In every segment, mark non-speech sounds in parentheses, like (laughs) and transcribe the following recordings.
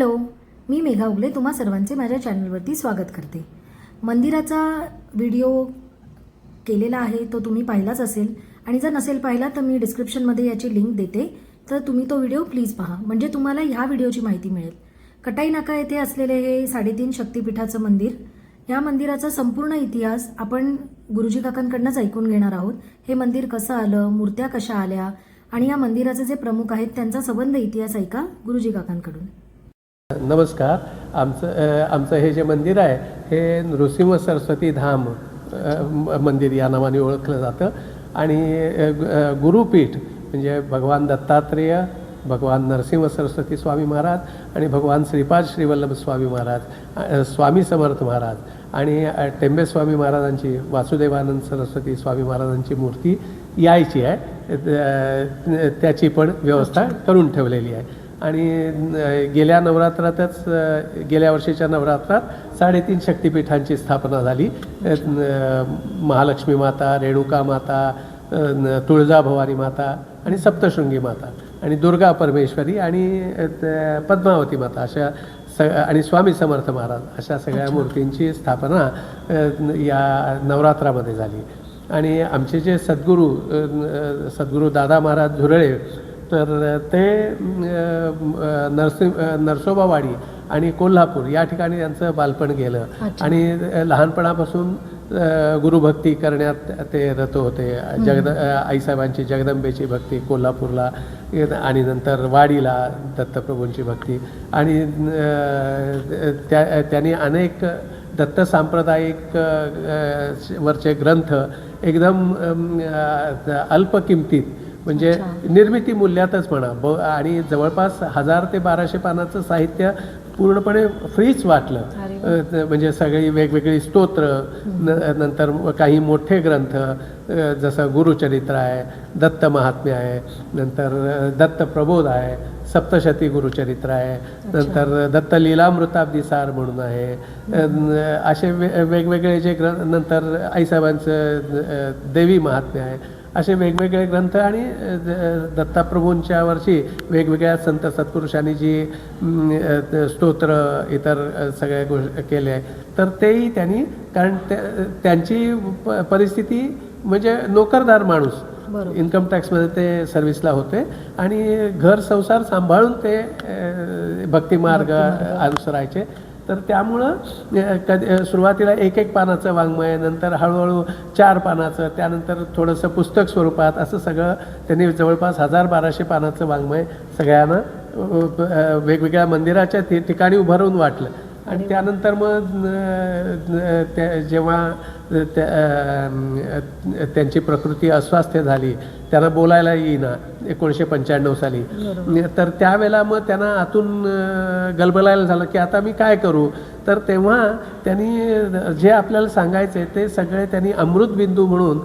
Hello मी मेघा उगले तुम्हा सर्वांचे माझ्या चॅनलवरती स्वागत करते. मंदिराचा व्हिडिओ केलेला आहे तो तुम्ही पाहिलाच असेल. आणि जर नसेल पाहिला तर मी डिस्क्रिप्शनमध्ये याची लिंक देते. तर तुम्ही तो व्हिडिओ प्लीज पहा. म्हणजे तुम्हाला ह्या व्हिडिओची माहिती मिळेल. कटाई नाका येथे असलेले हे साडेतीन शक्तिपीठाचं मंदिर या मंदिराचा संपूर्ण इतिहास आपण गुरुजी काकांकडनंच ऐकून घेणार आहोत. हे मंदिर कसं आलं मूर्त्या कशा आल्या आणि या मंदिराचे जे प्रमुख आहेत त्यांचा संबंध इतिहास ऐका गुरुजी काकांकडून. नमस्कार. आमचं आमचं हे जे मंदिर आहे हे नृसिंह सरस्वती धाम मंदिर या नावाने ओळखलं जातं. आणि गुरुपीठ म्हणजे भगवान दत्तात्रेय भगवान नरसिंह सरस्वती स्वामी महाराज आणि भगवान श्रीपाद श्रीवल्लभ स्वामी महाराज स्वामी समर्थ महाराज आणि टेंबे स्वामी महाराजांची वासुदेवानंद सरस्वती स्वामी महाराजांची मूर्ती यायची आहे. त्याची पण व्यवस्था करून ठेवलेली आहे. आणि गेल्या नवरात्रातच गेल्या वर्षीच्या नवरात्रात साडेतीन शक्तिपीठांची स्थापना झाली. महालक्ष्मी माता रेणुका माता अ, न- तुळजाभवानी माता आणि सप्तशृंगी माता आणि दुर्गा परमेश्वरी आणि पद्मावती माता अशा स आणि स्वामी समर्थ महाराज अशा सगळ्या मूर्तींची स्थापना या नवरात्रामध्ये झाली. आणि आमचे जे सद्गुरू सद्गुरू दादा महाराज झुरळे तर ते नरसिंह नरसोबावाडी आणि कोल्हापूर या ठिकाणी त्यांचं बालपण गेलं. आणि लहानपणापासून गुरुभक्ती करण्यात ते रत होते. जगद आईसाहेबांची जगदंबेची भक्ती कोल्हापूरला आणि नंतर वाडीला दत्तप्रभूंची भक्ती. आणि त्या त्यांनी अनेक दत्त सांप्रदायिक वरचे ग्रंथ एकदम अल्प किमतीत म्हणजे निर्मिती मूल्यातच म्हणा. ब आणि जवळपास हजार ते बाराशे पानाचं साहित्य पूर्णपणे फ्रीच वाटलं. म्हणजे सगळी वेगवेगळी स्तोत्र नंतर काही मोठे ग्रंथ जसं गुरुचरित्र आहे दत्त महात्म्य आहे नंतर दत्त प्रबोध आहे सप्तशती गुरुचरित्र आहे नंतर दत्त लीलामृताब्दी म्हणून आहे. असे वे वेगवेगळे जे ग्रंथ नंतर आईसाहेबांचं देवी महात्म्य आहे. असे वेगवेगळे ग्रंथ आणि दत्ताप्रभूंच्या वर्षी वेगवेगळ्या संत सत्पुरुषांनी जी स्तोत्र इतर सगळ्या गोष्टी केल्या तर तेही त्यांनी कारण त्या- त्यांची प- परिस्थिती म्हणजे नोकरदार माणूस. इन्कम टॅक्समध्ये ते सर्व्हिसला होते आणि घर संसार सांभाळून ते भक्तिमार्ग. अनुसरायचे. तर त्यामुळं कधी सुरुवातीला एक एक पानाचं वाङ्मय नंतर हळूहळू चार पानाचं त्यानंतर थोडंसं पुस्तक स्वरूपात असं सगळं त्यांनी जवळपास हजार बाराशे पानाचं वाङ्मय सगळ्यांना वेगवेगळ्या मंदिराच्या ठि- ठिकाणी उभारून वाटलं. आणि त्यानंतर मग त्या जेव्हा त्या त्यांची प्रकृती अस्वास्थ्य झाली त्यांना बोलायला येईना एकोणीसशे पंच्याण्णव साली. तर त्यावेळेला मग त्यांना आतून गलबलायला झालं की आता मी काय करू? तर तेव्हा त्यांनी जे आपल्याला सांगायचे ते सगळे त्यांनी अमृतबिंदू म्हणून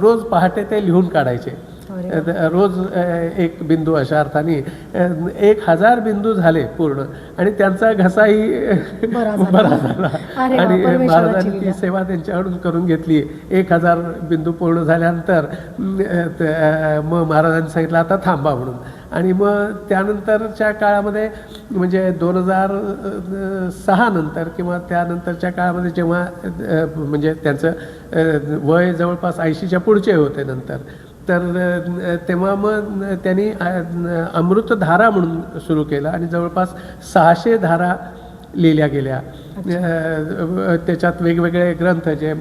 रोज पहाटे ते लिहून काढायचे. रोज एक बिंदू अशा अर्थाने एक हजार बिंदू झाले पूर्ण. आणि त्यांचा घसाही बरा झाला. आणि महाराजांनी ती. सेवा त्यांच्याकडून करून घेतली. एक हजार बिंदू पूर्ण झाल्यानंतर मग महाराजांनी सांगितलं आता थांबा म्हणून. आणि मग त्यानंतरच्या काळामध्ये म्हणजे दोन हजार सहा नंतर किंवा त्यानंतरच्या काळामध्ये जेव्हा म्हणजे त्यांचं वय जवळपास ऐंशीच्या पुढचे होते नंतर तर तेव्हा मग त्यांनी अमृतधारा म्हणून सुरू केलं आणि जवळपास सहाशे धारा लिहिल्या गेल्या. त्याच्यात वेगवेगळे ग्रंथ जे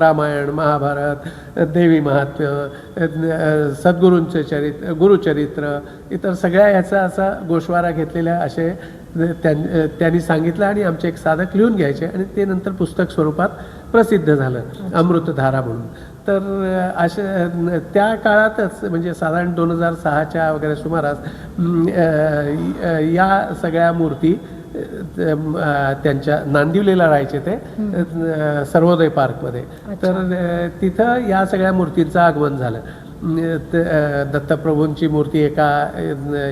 रामायण महाभारत देवी महात्म्य सद्गुरूंचे चरित्र गुरुचरित्र इतर सगळ्या ह्याचा असा गोषवारा घेतलेल्या असे त्यां- त्यांनी सांगितलं आणि आमचे एक साधक लिहून घ्यायचे आणि ते नंतर पुस्तक स्वरूपात प्रसिद्ध झालं. अमृतधारा म्हणून. तर अशा त्या काळातच म्हणजे साधारण दोन हजार सहाच्या वगैरे सुमारास या सगळ्या मूर्ती त्यांच्या नांदिवलीला राहायचे ते सर्वोदय पार्कमध्ये. तर तिथं या सगळ्या मूर्तींचं आगमन झालं. दत्तप्रभूंची मूर्ती एका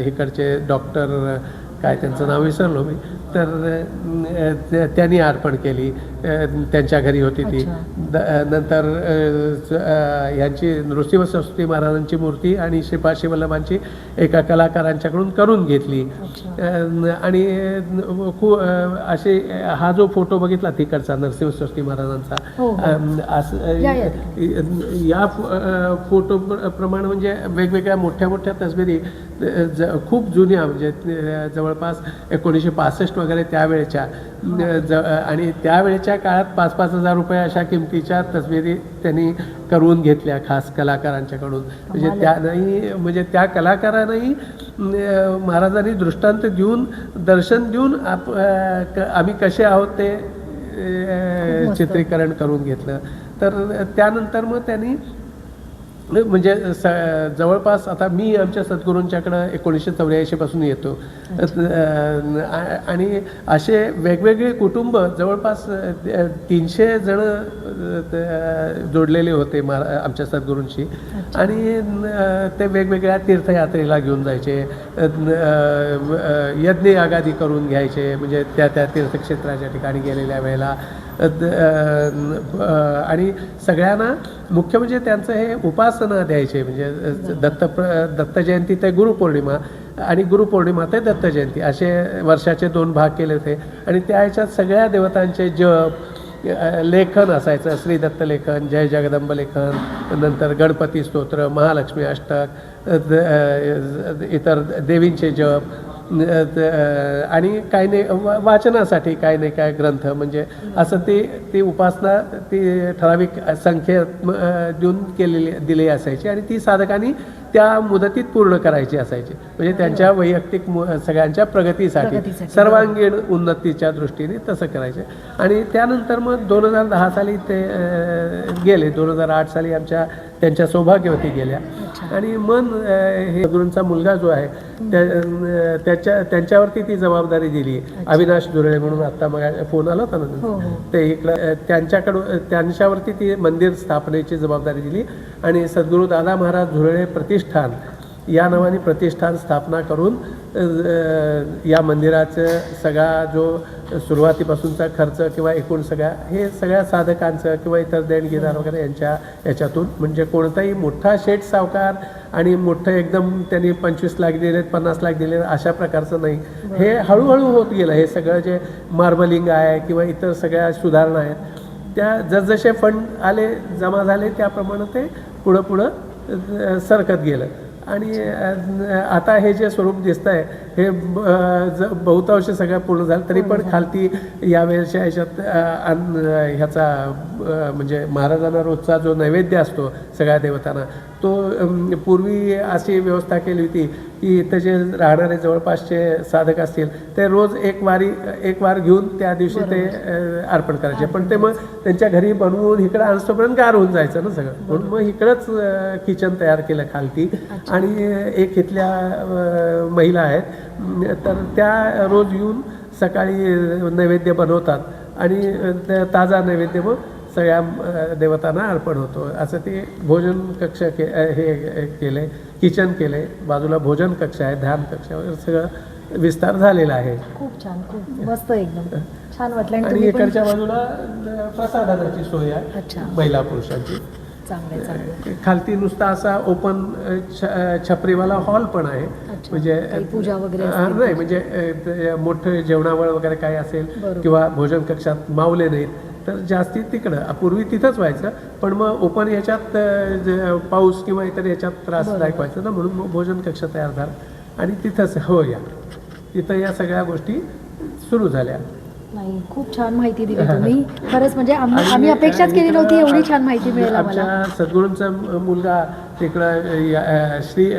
इकडचे डॉक्टर काय त्यांचं नाव विसरलो मी. तर त्यांनी अर्पण केली. त्यांच्या घरी होती ती. नंतर अ, स- अ, यांची नृसिंह सरस्वती महाराजांची मूर्ती आणि श्रीपाशी वल्लभांची एका कलाकारांच्याकडून करून घेतली. आणि खूप असे हा जो फोटो बघितला तिकडचा नरसिंह सरस्वती महाराजांचा या, फोटो प्र- प्रमाणे म्हणजे वेगवेगळ्या मोठ्या मोठ्या तसबिरी खूप जुन्या म्हणजे जवळपास एकोणीसशे पासष्ट वगैरे त्यावेळेच्या. ज- आणि त्यावेळेच्या काळात पाच पाच हजार रुपये अशा किमतीच्या तसबिरी त्यांनी करून घेतल्या खास कलाकारांच्याकडून म्हणजे. त्यानंही म्हणजे त्या कलाकारांनाही महाराजांनी दृष्टांत देऊन दर्शन देऊन आप आम्ही कसे आहोत ते. चित्रीकरण करून घेतलं तर त्यानंतर मग त्यांनी म्हणजे स जवळपास आता मी आमच्या सद्गुरूंच्याकडं एकोणीसशे चौऱ्याऐंशीपासून येतो. आणि असे वेगवेगळे कुटुंब जवळपास तीनशे जण जोडलेले होते महारा आमच्या सद्गुरूंशी. आणि ते वेगवेगळ्या तीर्थयात्रेला घेऊन जायचे. यज्ञ यागादी करून घ्यायचे. म्हणजे त्या त्या तीर्थक्षेत्राच्या ठिकाणी गेलेल्या वेळेला. आणि सगळ्यांना मुख्य म्हणजे त्यांचं हे उपासना द्यायचे म्हणजे दत्त प्र- ते गुरुपौर्णिमा आणि गुरुपौर्णिमा ते दत्तजयंती असे वर्षाचे दोन भाग केले होते. आणि त्या ह्याच्यात सगळ्या देवतांचे जप लेखन असायचं श्री दत्त लेखन जय जगदंब लेखन नंतर गणपती स्तोत्र महालक्ष्मी अष्टक द- इतर देवींचे जप आणि काही नाही वा- वाचनासाठी काही नाही काय ग्रंथ. म्हणजे असं ती ती उपासना ती ठराविक संख्येत देऊन केलेली दिली असायची. आणि ती साधकांनी त्या मुदतीत पूर्ण करायची असायची. म्हणजे त्यांच्या वैयक्तिक सगळ्यांच्या प्रगतीसाठी. सर्वांगीण उन्नतीच्या दृष्टीने तसं करायचे. आणि त्यानंतर मग दोन हजार दहा साली ते गेले. दोन हजार आठ साली आमच्या त्यांच्या सौभाग्यवती गेल्या. आणि मन हे गुरूंचा मुलगा जो आहे त्याच्या त्यांच्यावरती ती जबाबदारी दिली. अविनाश दुरळे म्हणून आत्ता मग फोन आला होता ना. हो हो. ते इकडं त्यांच्याकडून त्यांच्यावरती ती मंदिर स्थापनेची जबाबदारी दिली. आणि सद्गुरू दादा महाराज झुरळे प्रतिष्ठान या नावाने प्रतिष्ठान स्थापना करून या मंदिराचं सगळा जो सुरुवातीपासूनचा खर्च किंवा एकूण सगळ्या हे सगळ्या साधकांचं किंवा इतर देणगीदार वगैरे यांच्या याच्यातून म्हणजे कोणताही मोठा शेठ सावकार आणि मोठं एकदम त्यांनी पंचवीस लाख दिलेत पन्नास लाख दिले अशा प्रकारचं नाही. हे हळूहळू होत गेलं. हे सगळं जे मार्बलिंग आहे किंवा इतर सगळ्या सुधारणा आहेत त्या जसजसे फंड आले जमा झाले त्याप्रमाणे ते पुढं पुढं सरकत गेलं. आणि आता हे जे स्वरूप दिसत आहे हे ज बहुतांश सगळं पूर्ण झालं तरी पण खालती यावेळेच्या ह्याच्यात ह्याचा म्हणजे महाराजांना रोजचा जो नैवेद्य असतो सगळ्या देवतांना तो पूर्वी अशी व्यवस्था केली होती की इथं जे राहणारे जवळपासचे साधक असतील ते रोज एक वारी एक वार घेऊन त्या दिवशी ते अर्पण करायचे. पण ते मग त्यांच्या घरी बनवून इकडं आणस्तोपर्यंत गार होऊन जायचं ना सगळं. म्हणून मग इकडंच किचन तयार केलं खालती. आणि एक इथल्या महिला आहेत. तर त्या रोज येऊन सकाळी नैवेद्य बनवतात. आणि ताजा नैवेद्य मग सगळ्या देवतांना अर्पण होतो. असं ते भोजन कक्ष के हे केलं आहे किचन केलं आहे बाजूला भोजन कक्ष आहे ध्यान कक्ष वगैरे सगळं विस्तार झालेला आहे. खूप छान खूप मस्त एकदम. छान वाटलं. आणि इकडच्या बाजूला प्रसादाची सोय आहे अच्छा. महिला पुरुषांची. खालती नुसता असा ओपन छपरीवाला हॉल पण आहे. म्हणजे पूजा वगैरे नाही म्हणजे मोठं जेवणावळ वगैरे काय असेल. किंवा भोजन कक्षात मावले नाहीत तर जास्ती तिकडं. पूर्वी तिथंच व्हायचं पण मग ओपन याच्यात अ, ज- पाऊस किंवा इतर याच्यात त्रासदायक व्हायचं ना म्हणून मग भोजन कक्ष तयार झाला. आणि तिथंच हो या. तिथं या सगळ्या गोष्टी सुरू झाल्या. नाही खूप छान माहिती दिली तुम्ही. खरंच म्हणजे आम्ही अपेक्षाच केली नव्हती एवढी छान माहिती मिळेल आमच्या सद्गुरूंचा मुलगा तिकडं श्री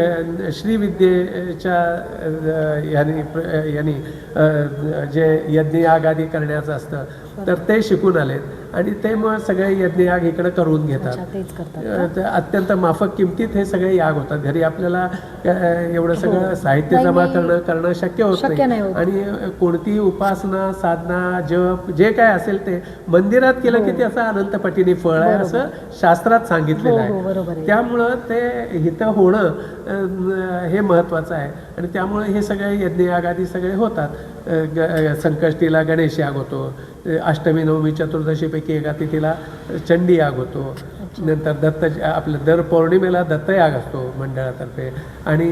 श्रीविद्येच्या यांनी यांनी जे यज्ञ याग आदी करण्याचं असतं तर ते शिकून आलेत. आणि ते मग सगळे यज्ञ याग इकडं करून घेतात. अत्यंत माफक किमतीत हे सगळे याग होतात. घरी आपल्याला एवढं सगळं साहित्य जमा. करणं करणं शक्य होत नाही. आणि कोणतीही उपासना साधना जप जे काय असेल ते मंदिरात केलं की त्याचा अनंतपटीने फळ आहे असं शास्त्रात सांगितलेलं हो, हो, आहे. त्यामुळं ते हित होणं हे महत्वाचं आहे. आणि त्यामुळे हे सगळे यज्ञयागादी सगळे होतात. ग संकष्टीला गणेश याग होतो. अष्टमी नवमी चतुर्दशीपैकी एका तिथीला चंडी याग होतो. नंतर दत्त आपलं दर पौर्णिमेला दत्तयाग असतो मंडळातर्फे. आणि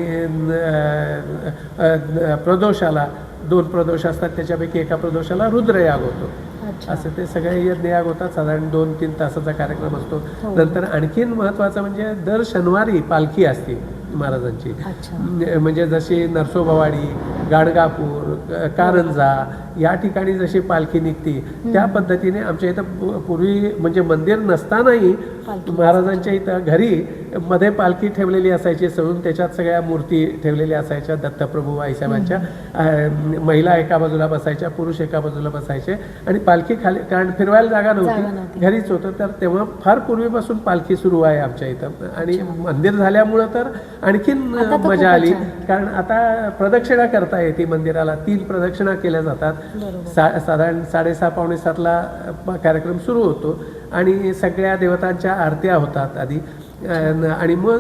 प्रदोषाला दोन प्रदोष असतात. त्याच्यापैकी एका प्रदोषाला रुद्रयाग होतो. असं ते सगळे यज्ञयाग होतात. साधारण दोन तीन तासाचा कार्यक्रम असतो. हो. नंतर आणखीन महत्त्वाचं म्हणजे दर शनिवारी पालखी असते. महाराजांची. म्हणजे जशी नरसोबावाडी गाणगापूर कारंजा या ठिकाणी जशी पालखी निघते त्या पद्धतीने आमच्या इथं पूर्वी म्हणजे मंदिर नसतानाही महाराजांच्या इथं घरी मध्ये पालखी ठेवलेली असायची सळून त्याच्यात सगळ्या मूर्ती ठेवलेल्या असायच्या दत्तप्रभू आईसाहेबांच्या. महिला एका बाजूला बसायच्या पुरुष एका बाजूला बसायचे. आणि पालखी खाली कारण फिरवायला जागा नव्हती. घरीच होतं तर तेव्हा फार पूर्वीपासून पालखी सुरू आहे आमच्या इथं. आणि मंदिर झाल्यामुळं तर आणखीन मजा आली. कारण आता प्रदक्षिणा करता येते मंदिराला तीन प्रदक्षिणा केल्या जातात. सा साधारण साडेसहा पावणे सातला कार्यक्रम सुरू होतो. आणि सगळ्या देवतांच्या आरत्या होतात आधी. आणि मग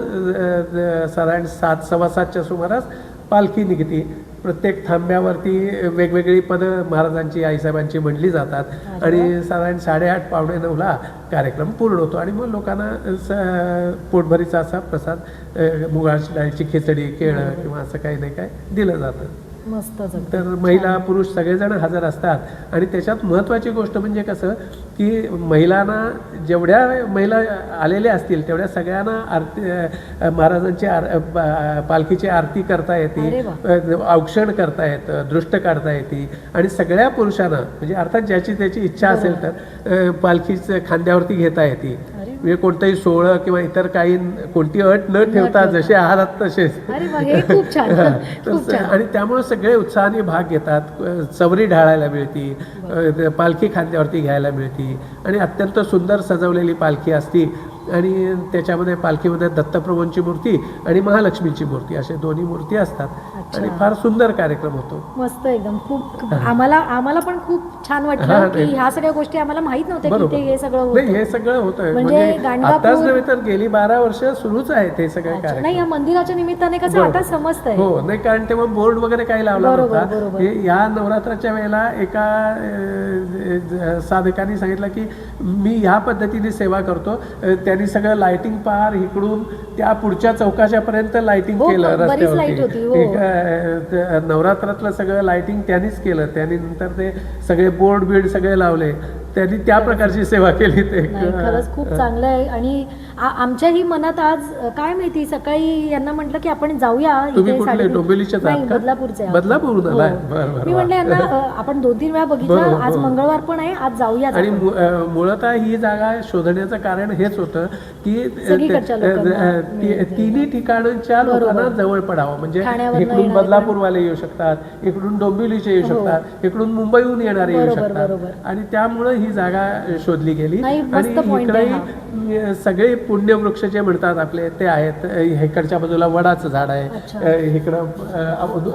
साधारण सात सव्वा सातच्या सुमारास पालखी निघते. प्रत्येक थांब्यावरती वेगवेगळी पदं महाराजांची आईसाहेबांची म्हणली जातात. आणि साधारण साडेआठ पावणे नऊला कार्यक्रम पूर्ण होतो. आणि मग लोकांना स पोटभरीचा असा प्रसाद मुगाची डाळीची खिचडी केळं किंवा असं काही नाही काय दिलं जातं. अगदी. तर महिला पुरुष सगळेजण हजर असतात. आणि त्याच्यात महत्त्वाची गोष्ट म्हणजे कसं की महिलांना जेवढ्या महिला आलेल्या असतील तेवढ्या सगळ्यांना आरती महाराजांची आर पालखीची आरती करता येते. औक्षण करता येतं दृष्ट काढता येते. आणि सगळ्या पुरुषांना म्हणजे अर्थात ज्याची त्याची इच्छा असेल तर पालखीचं खांद्यावरती घेता येते. म्हणजे कोणतंही सोहळं किंवा इतर काही कोणती अट न ठेवता. जसे आहात तसेच (laughs) आणि त्यामुळे सगळे उत्साहाने भाग घेतात. चवरी ढाळायला मिळती. पालखी खांद्यावरती घ्यायला मिळती. आणि अत्यंत सुंदर सजवलेली पालखी असती. आणि त्याच्यामध्ये पालखीमध्ये दत्तप्रभूंची मूर्ती आणि महालक्ष्मीची मूर्ती असे दोन्ही मूर्ती असतात. आणि फार सुंदर कार्यक्रम होतो. मस्त एकदम. खूप (laughs) आम्हाला आम्हाला पण खूप छान वाटलं की. ह्या सगळ्या गोष्टी आम्हाला माहीत नव्हत्या की ते हे सगळं नाही होतं. हे सगळं म्हणजे म्हणजे आताच नव्हे तर गेली बारा वर्ष सुरूच आहेत हे सगळे अच्छा. नाही कार्यक्रम. या मंदिराच्या निमित्ताने कसं. आता समजतंय. हो नाही कारण तेव्हा बोर्ड वगैरे काही लावला बरोबर, नव्हता. बरोबर. हे या नवरात्राच्या वेळेला एका साधकाने सांगितलं की मी ह्या पद्धतीने सेवा करतो. त्यांनी सगळं लाइटिंग पार इकडून त्या पुढच्या चौकाच्या पर्यंत लाइटिंग हो, केलं होती, हो. नवरात्रातलं सगळं लाइटिंग त्यांनीच केलं. त्यांनी नंतर ते सगळे बोर्ड बीड सगळे लावले. त्यांनी त्या प्रकारची सेवा केली ते. खरंच खूप चांगलं आहे. आणि आ- आमच्याही मनात आज अ, काय माहिती सकाळी यांना म्हटलं की आपण जाऊया तुम्ही इथे कुठले साडेतीन- डोंबिवलीचेच आहात नाही का? बदलापूरचे आहोत. बदलापूरहून हो. आलाय? बरं, बरं, मी वा. म्हटलं यांना अ, आपण दोन तीन वेळा बघितलं आज. मंगळवार पण आहे आज जाऊया आणि मु- अ, मुळतः ही जागा शोधण्याचं कारण हेच होतं की अ, सगळीकडच्या ते- अ, लोकांना अ, ती- तिन्ही ठिकाणच्या लोकांना जवळ पडावं म्हणजे ठाण्यावरनं इकडून येणारे बदलापूरवाले येऊ शकतात इकडून डोंबिवलीचे येऊ हो. शकतात इकडून मुंबईहून येणारे येऊ बरोबर, शकतात बरोबर. आणि त्यामुळे ही जागा शोधली गेली नाही, मस्त आणि point आहे सगळे पुण्यवृक्ष जे म्हणतात आपले ते आहेत अ, इकडच्या बाजूला वडाचं झाड आहे इकडं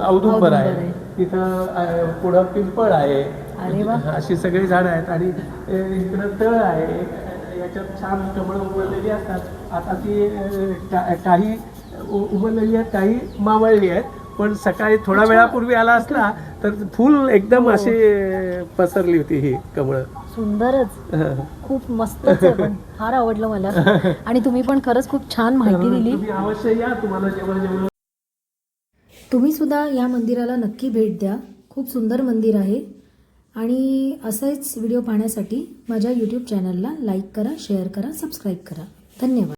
औदुंबर आहे. तिथं पुढं पिंपळ आहे. अशी सगळी झाडं आहेत आणि इकडं तळ आहे. याच्यात छान कमळं उमललेली असतात. आता ती काही उ- उमललेली आहेत काही मावळली आहेत. पण सकाळी थोडा वेळापूर्वी आला असला तर फुल एकदम हो. अशी पसरली होती ही कमळं. सुंदरच. खूप मस्तच आहे पण फार आवडलं मला. आणि तुम्ही पण खरंच खूप छान माहिती दिली. तुम्ही अवश्य या तुम्हाला जेव्हा जेव्हा तुम्ही सुद्धा या मंदिराला नक्की भेट द्या. खूप सुंदर मंदिर आहे. आणि असेच व्हिडिओ पाहण्यासाठी माझ्या यूट्यूब चॅनलला लाईक करा शेअर करा सबस्क्राईब करा. धन्यवाद.